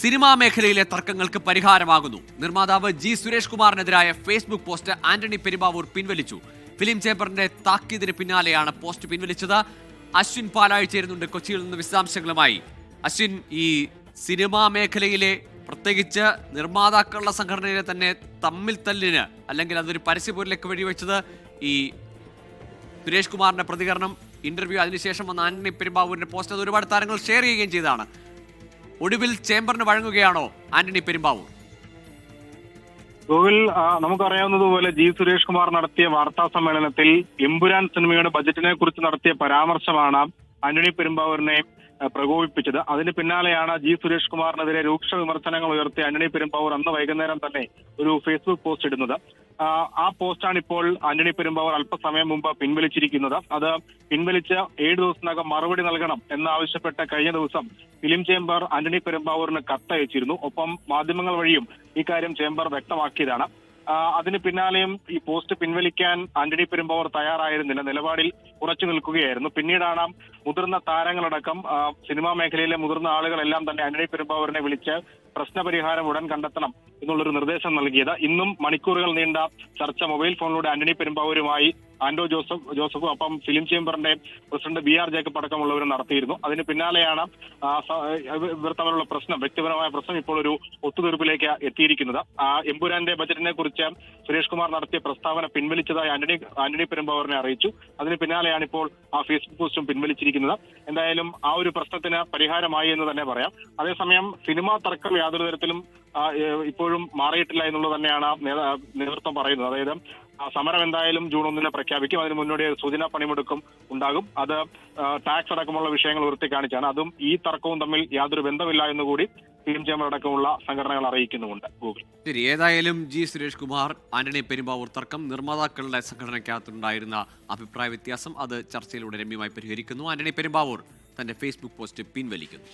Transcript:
Cinema മേഖലയിലെ തർക്കങ്ങൾക്ക് പരിഹാരമാകുന്നു. നിർമ്മാതാവ് ജി സുരേഷ് കുമാറിനെതിരായ ഫേസ്ബുക്ക് പോസ്റ്റ് ആന്റണി പെരുമ്പാവൂർ പിൻവലിച്ചു. ഫിലിം ചേംബറിന്റെ താക്കീതിന് പിന്നാലെയാണ് പോസ്റ്റ് പിൻവലിച്ചത്. അശ്വിൻ പാലാഴി ചേരുന്നുണ്ട് കൊച്ചിയിൽ നിന്ന് വിശദാംശങ്ങളുമായി. അശ്വിൻ ഈ സിനിമാ മേഖലയിലെ പ്രത്യേകിച്ച് നിർമ്മാതാക്കളുടെ സംഘടനയിലെ തന്നെ തമ്മിൽ തല്ലിന് അല്ലെങ്കിൽ അതൊരു പരസ്യപൂരിലേക്ക് വഴിവെച്ചത് ഈ സുരേഷ് കുമാറിന്റെ പ്രതികരണം ഇന്റർവ്യൂ അതിനുശേഷം വന്ന ആന്റണി പെരുമ്പാവൂരിന്റെ പോസ്റ്റ് അത് ഒരുപാട് താരങ്ങൾ ഷെയർ ചെയ്യുകയും ചെയ്തതാണ്. ഒടുവിൽ ചേംബറിന് വഴങ്ങുകയാണോ ആന്റണി പെരുമ്പാവൂർ? ഗൂഗിൾ നമുക്കറിയാവുന്നതുപോലെ ജി സുരേഷ് കുമാർ നടത്തിയ വാർത്താ സമ്മേളനത്തിൽ എമ്പുരാൻ സിനിമയുടെ ബജറ്റിനെ കുറിച്ച് നടത്തിയ പരാമർശമാണ് ആന്റണി പെരുമ്പാവൂരിനെ പ്രകോപിപ്പിച്ചത്. അതിന് പിന്നാലെയാണ് ജി സുരേഷ് കുമാറിനെതിരെ രൂക്ഷ വിമർശനങ്ങൾ ഉയർത്തി ആന്റണി പെരുമ്പാവൂർ അന്ന് വൈകുന്നേരം തന്നെ ഒരു ഫേസ്ബുക്ക് പോസ്റ്റ് ഇടുന്നത്. ആ, പോസ്റ്റാണ് ഇപ്പോൾ ആന്റണി പെരുമ്പാവൂർ അല്പസമയം മുമ്പ് പിൻവലിച്ചിരിക്കുന്നത്. അത് പിൻവലിച്ച് ഏഴ് ദിവസത്തിനകം മറുപടി നൽകണം എന്നാവശ്യപ്പെട്ട് കഴിഞ്ഞ ദിവസം ഫിലിം ചേംബർ ആന്റണി പെരുമ്പാവൂരിന് കത്തയച്ചിരുന്നു. ഒപ്പം മാധ്യമങ്ങൾ വഴിയും ഇക്കാര്യം ചേംബർ വ്യക്തമാക്കിയതാണ്. അതിന് പിന്നാലെയും ഈ പോസ്റ്റ് പിൻവലിക്കാൻ ആന്റണി പെരുമ്പാവൂർ തയ്യാറായിരുന്നില്ല. നിലപാടിൽ ഉറച്ചു നിൽക്കുകയായിരുന്നു. പിന്നീടാണ് മുതിർന്ന താരങ്ങളടക്കം സിനിമാ മേഖലയിലെ മുതിർന്ന ആളുകളെല്ലാം തന്നെ ആന്റണി പെരുമ്പാവൂരിനെ വിളിച്ച് പ്രശ്നപരിഹാരം ഉടൻ കണ്ടെത്തണം എന്നുള്ളൊരു നിർദ്ദേശം നൽകിയത്. ഇന്നും മണിക്കൂറുകൾ നീണ്ട ചർച്ച മൊബൈൽ ഫോണിലൂടെ ആന്റണി പെരുമ്പാവൂരുമായി ആന്റോ ജോസഫ് ജോസഫും അപ്പം ഫിലിം ചേംബറിന്റെ പ്രസിഡന്റ് ബി ആർ ജേക്കബ് അടക്കമുള്ളവർ നടത്തിയിരുന്നു. അതിന് പിന്നാലെയാണ് ഇവർ തമ്മിലുള്ള പ്രശ്നം വ്യക്തിപരമായ പ്രശ്നം ഇപ്പോൾ ഒരു ഒത്തുതീർപ്പിലേക്ക് എത്തിയിരിക്കുന്നത്. ആ എംപുരാന്റെ ബജറ്റിനെ കുറിച്ച് സുരേഷ് കുമാർ നടത്തിയ പ്രസ്താവന പിൻവലിച്ചതായി ആന്റണി ആന്റണി പെരുമ്പാവൂരിനെ അറിയിച്ചു. അതിന് പിന്നാലെയാണ് ഇപ്പോൾ ആ ഫേസ്ബുക്ക് പോസ്റ്റും പിൻവലിച്ചിരിക്കുന്നത്. എന്തായാലും ആ ഒരു പ്രശ്നത്തിന് പരിഹാരമായി എന്ന് തന്നെ പറയാം. അതേസമയം സിനിമാ തർക്കം യാതൊരു തരത്തിലും ഇപ്പോഴും മാറിയിട്ടില്ല എന്നുള്ളത് തന്നെയാണ് നേതൃത്വം പറയുന്നത്. അതായത് സമരം എന്തായാലും ജൂൺ ഒന്നിന് പ്രഖ്യാപിക്കും. അതിന് മുന്നോടി സൂചനാ പണിമുടക്കും ഉണ്ടാകും. അത് ടാക്സ് അടക്കമുള്ള വിഷയങ്ങൾ ഉയർത്തി കാണിച്ചാണ്. അതും ഈ തർക്കവും തമ്മിൽ യാതൊരു ബന്ധമില്ല എന്നുകൂടി എം ചേംബർ അടക്കമുള്ള സംഘടനകൾ അറിയിക്കുന്നുമുണ്ട് ഗൂഗിൾ. ശരി ഏതായാലും ജി സുരേഷ് കുമാർ ആന്റണി പെരുമ്പാവൂർ തർക്കം നിർമ്മാതാക്കളുടെ സംഘടനയ്ക്കകത്തുണ്ടായിരുന്ന അഭിപ്രായ വ്യത്യാസം അത് ചർച്ചയിലൂടെ രമ്യമായി പരിഹരിക്കുന്നു. ആന്റണി പെരുമ്പാവൂർ തന്റെ ഫേസ്ബുക്ക് പോസ്റ്റ് പിൻവലിക്കുന്നു.